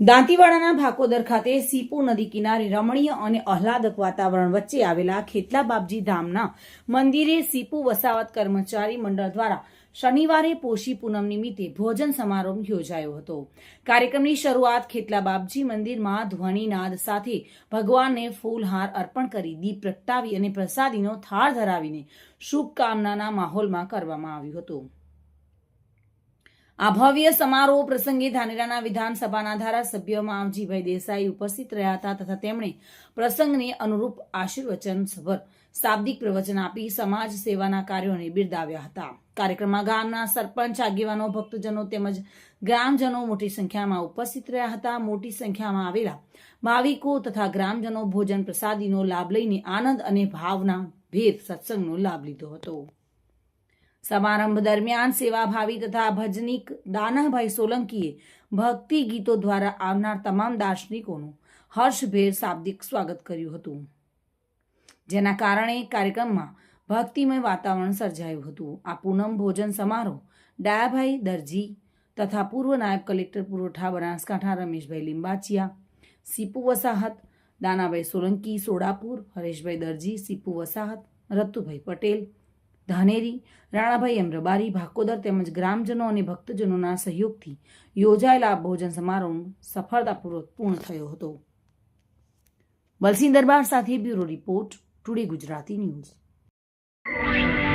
દાંતીવાડાના ભાકોદર ખાતે સીપુ નદી કિનારે રમણીય અને આહલાદક વાતાવરણ વચ્ચે આવેલા ખેતલા બાપજી ધામના મંદિરે સીપુ વસાવત કર્મચારી મંડળ દ્વારા શનિવારે પોષી પૂનમ નિમિત્તે ભોજન સમારોહ યોજાયો હતો. કાર્યક્રમની શરૂઆત ખેતલા બાપજી મંદિરમાં ધ્વનિનાદ સાથે ભગવાનને ફૂલહાર અર્પણ કરી દીપ પ્રગટાવી અને પ્રસાદીનો થાળ ધરાવીને શુભકામનાના માહોલમાં કરવામાં આવ્યું હતું. આ ભવ્ય સમારોહ પ્રસંગે ધાનેરાના વિધાનસભાના ધારાસભ્ય માવજીભાઈ દેસાઈ ઉપસ્થિત રહ્યા હતા તથા તેમણે પ્રસંગને અનુરૂપ આશીર્વચન સભર શાબ્દિક પ્રવચન આપી સમાજ સેવાના કાર્યોને બિરદાવ્યા હતા. કાર્યક્રમમાં ગામના સરપંચ, આગેવાનો, ભક્તજનો તેમજ ગ્રામજનો મોટી સંખ્યામાં ઉપસ્થિત રહ્યા હતા. મોટી સંખ્યામાં આવેલા ભાવિકો તથા ગ્રામજનો ભોજન પ્રસાદીનો લાભ લઈને આનંદ અને ભાવના ભેર સત્સંગનો લાભ લીધો હતો. સમારંભ દરમિયાન સેવાભાવી તથા ભજનિક દાનાભાઈ સોલંકીએ ભક્તિ ગીતો દ્વારા આવનાર તમામ દાર્શનિકોનું હર્ષભેર શાબ્દિક સ્વાગત કર્યું હતું. જેના કારણે કાર્યક્રમમાં ભક્તિમય વાતાવરણ સર્જાયું હતું. આ પૂનમ ભોજન સમારોહ ડાયાભાઈ દરજી તથા પૂર્વ નાયબ કલેક્ટર પુરવઠા બનાસકાંઠા રમેશભાઈ લિંબાચિયા, સીપુ વસાહત, દાનાભાઈ સોલંકી સોડાપુર, હરેશભાઈ દરજી, સીપુ વસાહત રતુભાઈ પટેલ ધાનેરી, રાણાભાઈ એમ રબારી ભાકોદર તેમજ ગ્રામજનો અને ભક્તજનોના સહયોગથી યોજાયેલા આ ભોજન સમારોહ સફળતાપૂર્વક પૂર્ણ થયો હતો. બલસિંહ દરબાર સાથે bureau report, today Gujarati news.